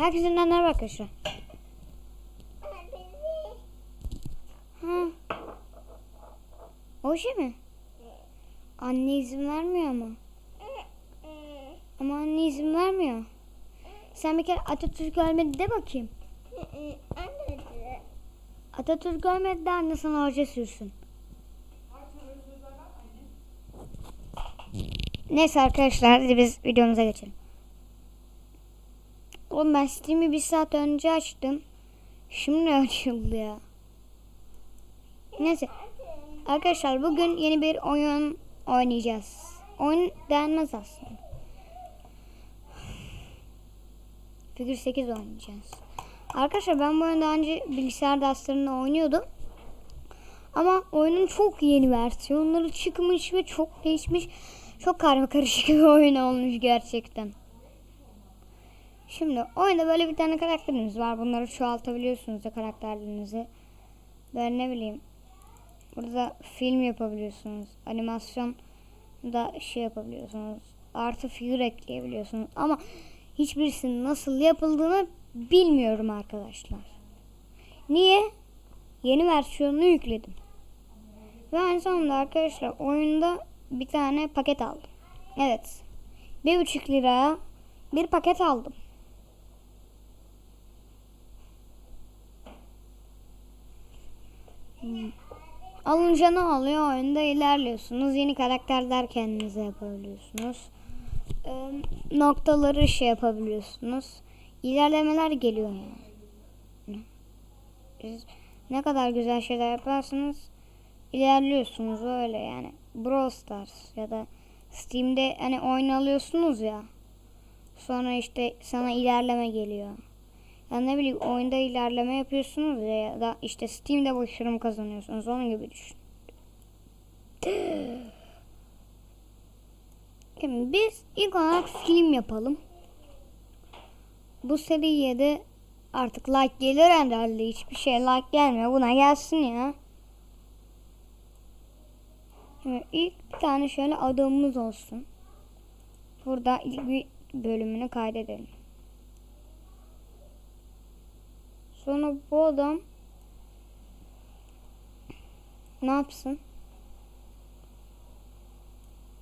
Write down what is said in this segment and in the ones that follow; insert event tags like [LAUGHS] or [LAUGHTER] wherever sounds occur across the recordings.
Herkesin merhaba arkadaşlar. Ha. O şey mi? Anne izin vermiyor ama. Ama anne izin vermiyor. Sen bir kere Atatürk ölmedi de bakayım. Atatürk ölmedi de anne sana hoca sürsün. Neyse arkadaşlar hadi biz videomuza geçelim. Oğlum ben Steam'i bir saat önce açtım. Şimdi açıldı ya. Neyse. Arkadaşlar bugün yeni bir oyun oynayacağız. Oyun denmez aslında. Figür 8 oynayacağız. Arkadaşlar ben bu oyunu daha önce bilgisayar derslerinde oynuyordum. Ama oyunun çok yeni versiyonları çıkmış ve çok değişmiş. Çok karma karışık bir oyun olmuş gerçekten. Şimdi oyunda böyle bir tane karakterimiz var. Bunları çoğaltabiliyorsunuz da karakterlerinizi. Ben ne bileyim. Burada film yapabiliyorsunuz. Animasyon da şey yapabiliyorsunuz. Artı figür ekleyebiliyorsunuz. Ama hiçbirisinin nasıl yapıldığını bilmiyorum arkadaşlar. Niye? Yeni versiyonunu yükledim. Ve aynı zamanda arkadaşlar oyunda bir tane paket aldım. Evet. Bir buçuk liraya bir paket aldım. Alınca ne oluyor? Oyunda ilerliyorsunuz. Yeni karakterler kendinize yapabiliyorsunuz. Ee, noktaları şey yapabiliyorsunuz. İlerlemeler geliyor yani. Siz ne kadar güzel şeyler yaparsanız ilerliyorsunuz öyle yani. Brawl Stars ya da Steam'de hani oyun alıyorsunuz ya. Sonra işte sana ilerleme geliyor. Ya ne bileyim oyunda ilerleme yapıyorsunuz ya, ya da işte Steam'de başarım kazanıyorsunuz. Onun gibi düşün. Şimdi biz ilk olarak film yapalım. Bu seriye de artık like gelir herhalde. Hiçbir şey like gelmiyor. Buna gelsin ya. Şimdi ilk bir tane şöyle adamımız olsun. Burada ilk bir bölümünü kaydedelim. Sonra bu adam ne yapsın?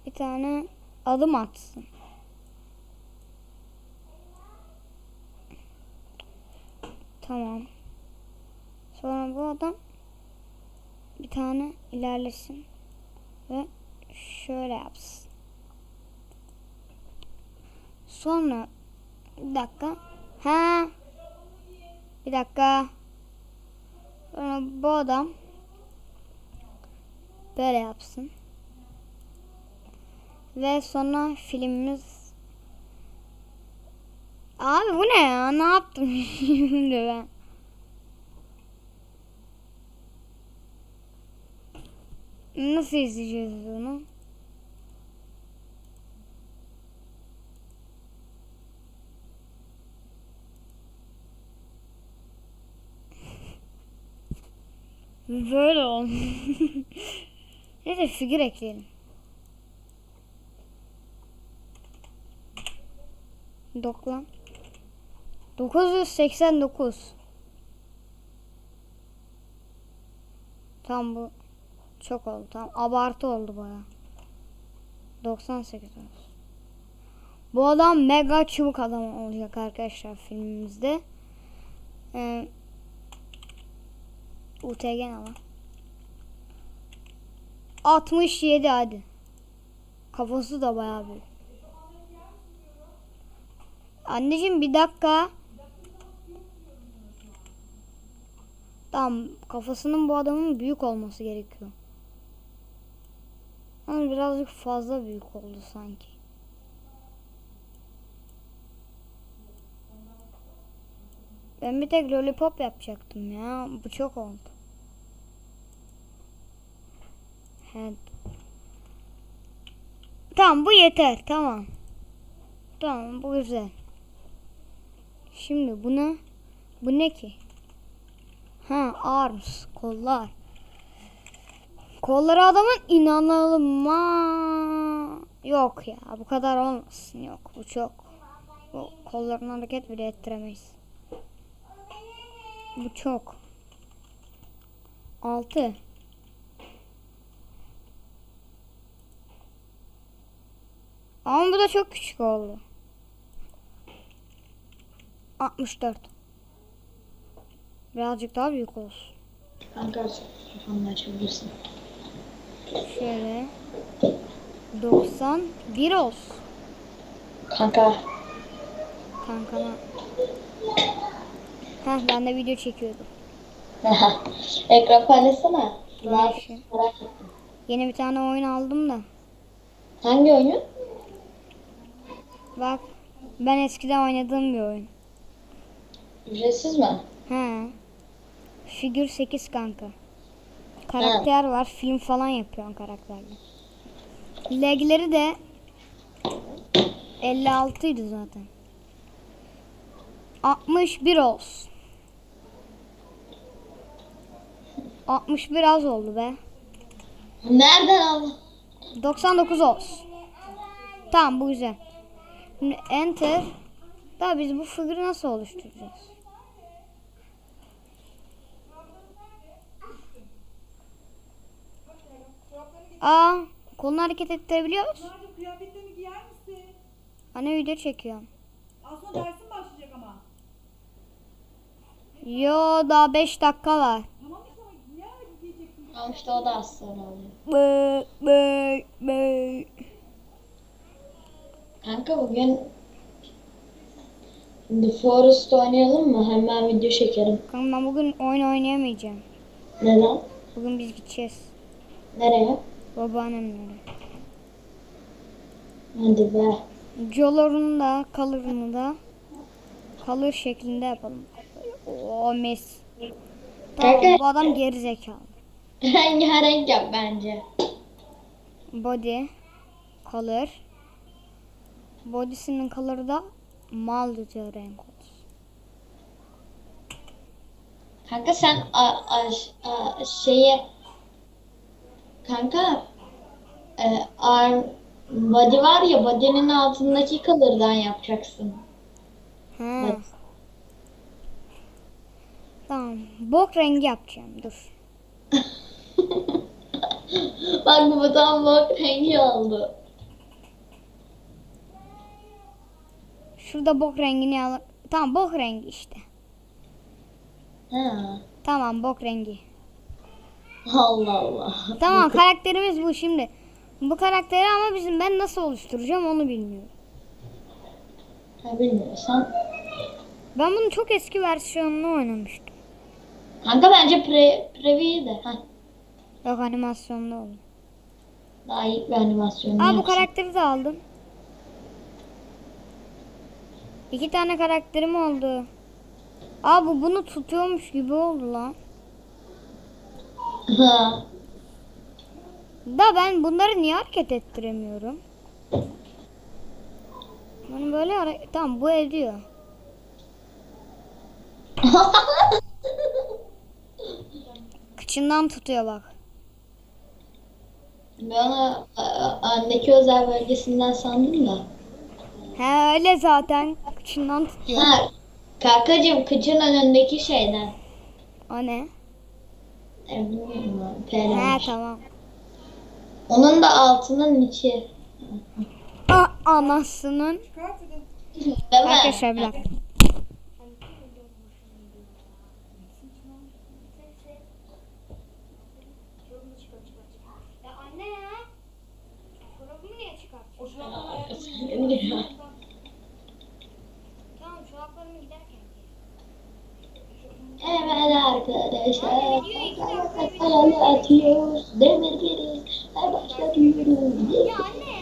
Bir tane adım atsın. Tamam. Sonra bu adam bir tane ilerlesin ve şöyle yapsın. Sonra bir dakika. Ha. Bir dakika. Sonra bu adam böyle yapsın. Ve sonra filmimiz Abi bu ne ya? Ne yaptım [LAUGHS] şimdi ben? Nasıl izleyeceğiz bunu? Böyle olmuş. [LAUGHS] Neyse figür ekleyelim. Doklan. 989. Tam bu çok oldu. Tam abartı oldu baya. 98 olsun. Bu adam mega çubuk adam olacak arkadaşlar filmimizde. Ee, UTG ne lan? 67 hadi. Kafası da bayağı büyük. Anneciğim bir dakika. Tamam kafasının bu adamın büyük olması gerekiyor. Ama birazcık fazla büyük oldu sanki. Ben bir tek lollipop yapacaktım ya. Bu çok oldu. Evet. Tamam bu yeter. Tamam. Tamam bu güzel. Şimdi buna bu ne ki? Ha arms kollar. Kolları adamın inanılmaz. Yok ya bu kadar olmasın yok bu çok. O kollarını hareket bile ettiremeyiz. Bu çok. 6 Ama bu da çok küçük oldu. 64 Birazcık daha büyük olsun. Kanka kafanı açabilirsin. Şöyle 91 olsun. Kanka. Kankana. Heh ben de video çekiyordum. Ekran paylaşsana. Merak ettim. Yeni bir tane oyun aldım da. Hangi oyun? Bak ben eskiden oynadığım bir oyun. Ücretsiz mi? He. Figür 8 kanka. Karakter var. Film falan yapıyorsun karakterle. Legleri de 56 idi zaten. 61 olsun. 61 az oldu be. Nereden aldın? 99 olsun. Tamam bu güzel. Şimdi enter. Daha biz bu figürü nasıl oluşturacağız? Aa, kolunu hareket ettirebiliyoruz. Sadece kıyafetlerini giyer misin? Anne video çekiyorum. Sonra dersin başlayacak ama. Yo daha 5 dakika var. Tamam işte ama giyer giyeceksin. Tamam işte o da az sonra oluyor. Bı, bı, bı. Kanka bugün The Forest oynayalım mı? Hemen video çekerim. Kanka ben bugün oyun oynayamayacağım. Neden? Bugün biz gideceğiz. Nereye? Babaannemlere. Hadi be. Jolor'unu da kalırını da kalır şeklinde yapalım. O mis. Tamam, bu adam geri zekalı. [LAUGHS] Rengarenk yap bence. Body kalır. Body'sinin kalırı da mal diyor renk olsun. Kanka sen a, a, a, şeye kanka e, arm body var ya body'nin altındaki color'dan yapacaksın. Evet. Tamam. Bok rengi yapacağım. Dur. [LAUGHS] Bak bu tam bak rengi oldu. Şurada bok rengini al. Tamam bok rengi işte. Ha. Tamam bok rengi. Allah Allah. Tamam karakterimiz bu şimdi. Bu karakteri ama bizim ben nasıl oluşturacağım onu bilmiyorum. Ha bilmiyorsan. Ben bunun çok eski versiyonunu oynamıştım. Kanka bence pre, preview de. Ha. Yok animasyonda oldu. Daha iyi bir animasyon Aa bu yapsın. karakteri de aldım. İki tane karakterim oldu. Aa bu bunu tutuyormuş gibi oldu lan. Ha. Da ben bunları niye hareket ettiremiyorum? Bunu böyle hare- tamam bu ediyor. [LAUGHS] Kıçından tutuyor bak. ben a- a- özel bölgesinden sandım da. He öyle zaten. Kıçından tutuyor. Ha. Kankacığım kıçın önündeki şeyden. O ne? E, bilmiyorum. He tamam. Onun da altının içi. Aa, anasının. Değil mi? Arkadaşlar bir dakika. Ya anne ya. Çorabımı niye çıkartıyorsun? O şurada Bilmiyorum. Tamam çoraplarımı giderken giy. Evet arkadaşlar. Hayalı atıyoruz. Demir biriz. Her başlatıyoruz. Ya anne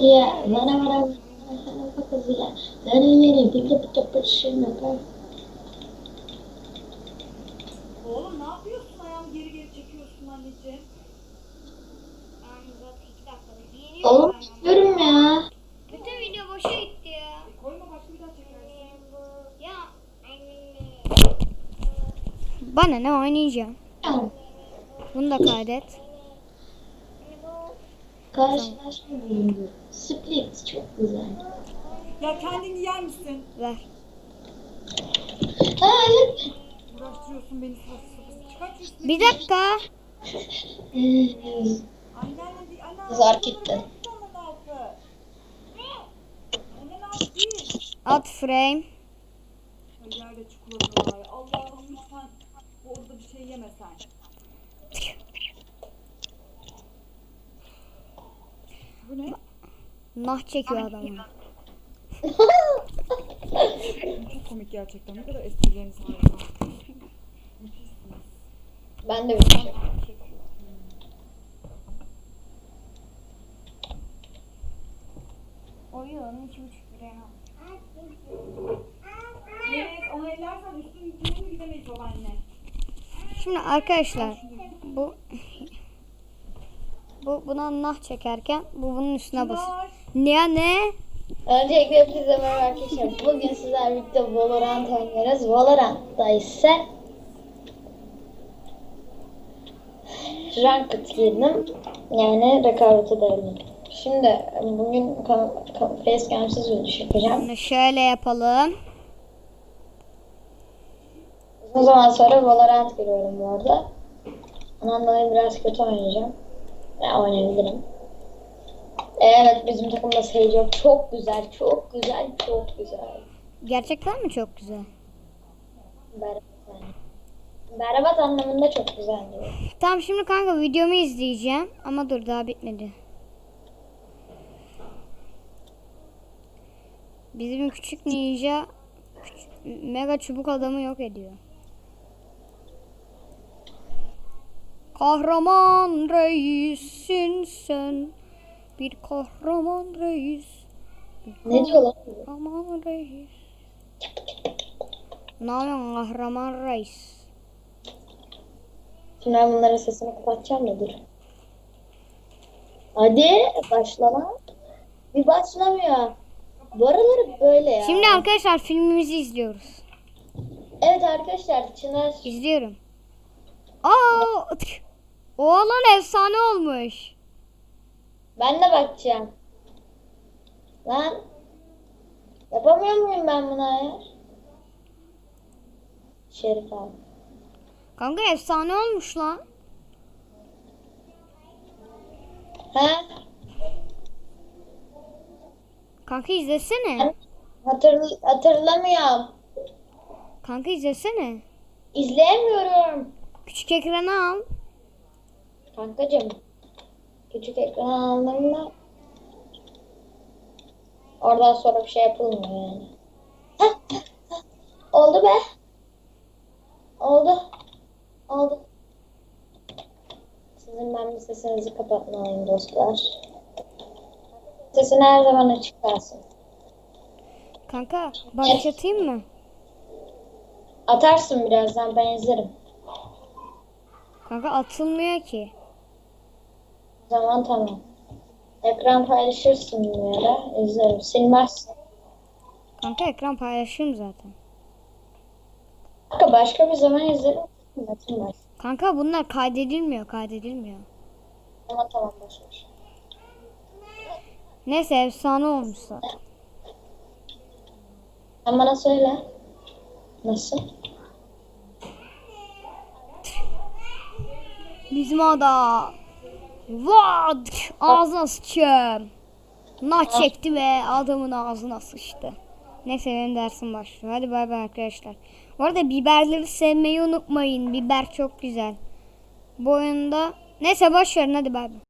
ya. Ya bana bana bana bakız ya. Senin yeni bir de bir de bak. Oğlum ne yapıyorsun? Ayağımı geri geri çekiyorsun anneciğim. Oğlum istiyorum ya. Bütün video boşa gitti ya. Koyma başka bir daha çekersin. Ya. Bana ne oynayacağım? Ya, Bunu da kaydet. Karşılaşma bölümü. Split çok güzel. Ya kendini yer misin? Ver. Hayır. Uğraştırıyorsun beni sırası sırası. Çıkart şu üstüne. Bir dakika. Anneanne değil. Anneanne. Zar gitti. Onun altı. Annen altı değil. At frame. Ay, Yerde çikolata var. Allah'ım lütfen bu odada bir şey yeme sen. Bu ne? Nah çekiyor adamı. Çok komik gerçekten. Ne kadar esprileriniz. Müthişsiniz. ben de bir şey. Oyun iki buçuk liraya. Evet, onu ellersen içine mi gidemeyiz babaanne? Şimdi arkadaşlar bu [LAUGHS] bu buna nah çekerken bu bunun üstüne bas. Var. Ne ne? Öncelikle hepinize merhaba arkadaşlar. Bugün sizlerle birlikte Valorant oynuyoruz. Valorant'ta ise Ranked girdim. Yani rekabet edelim. Şimdi bugün facecam'siz video çekeceğim. Şimdi şöyle yapalım. Uzun zaman sonra Valorant giriyorum bu arada. Ondan dolayı biraz kötü oynayacağım. Ya oynayabilirim. Evet bizim takımda Sage yok. Çok güzel, çok güzel, çok güzel. Gerçekten mi çok güzel? Berbat. Berbat anlamında çok güzel diyor. Tamam şimdi kanka videomu izleyeceğim ama dur daha bitmedi. Bizim küçük ninja mega çubuk adamı yok ediyor. Kahraman reisin sen. Bir kahraman reis. Ne diyor lan? bu? Kahraman reis. Ne yapıyorsun kahraman reis? Şimdi ben bunların sesini kapatacağım da dur. Hadi başlama. Bir başlamıyor. Bu araları böyle ya. Şimdi arkadaşlar filmimizi izliyoruz. Evet arkadaşlar Çınar İzliyorum. Aa! O alan efsane olmuş. Ben de bakacağım. Lan yapamıyor muyum ben buna ya? Şerif abi. Kanka efsane olmuş lan. He? Kanka izlesene. Hatır, hatırlamıyorum. Kanka izlesene. İzleyemiyorum. Küçük ekranı al. Kankacım. Küçük ekran aldığımda oradan sonra bir şey yapılmıyor yani. Oldu be. Oldu. Oldu. Sizin ben bir sesinizi kapatmalıyım dostlar. Sesin her zaman açık kalsın. Kanka başlatayım mı? Atarsın birazdan ben izlerim. Kanka atılmıyor ki. O zaman tamam. Ekran paylaşırsın bir ara izlerim. Silmezsin. Kanka ekran paylaşıyorum zaten. Kanka başka bir zaman izlerim. Silmezsin. Kanka bunlar kaydedilmiyor, kaydedilmiyor. Ama tamam boş ver. Neyse efsane olmuş zaten. Sen bana söyle. Nasıl? Bizim ada. Vad! Ağzına sıçıyorum. Nah çekti ve adamın ağzına sıçtı. Neyse benim dersim başlıyor. Hadi bay bay arkadaşlar. Bu arada biberleri sevmeyi unutmayın. Biber çok güzel. Bu oyunda... Neyse boş verin hadi bay bay.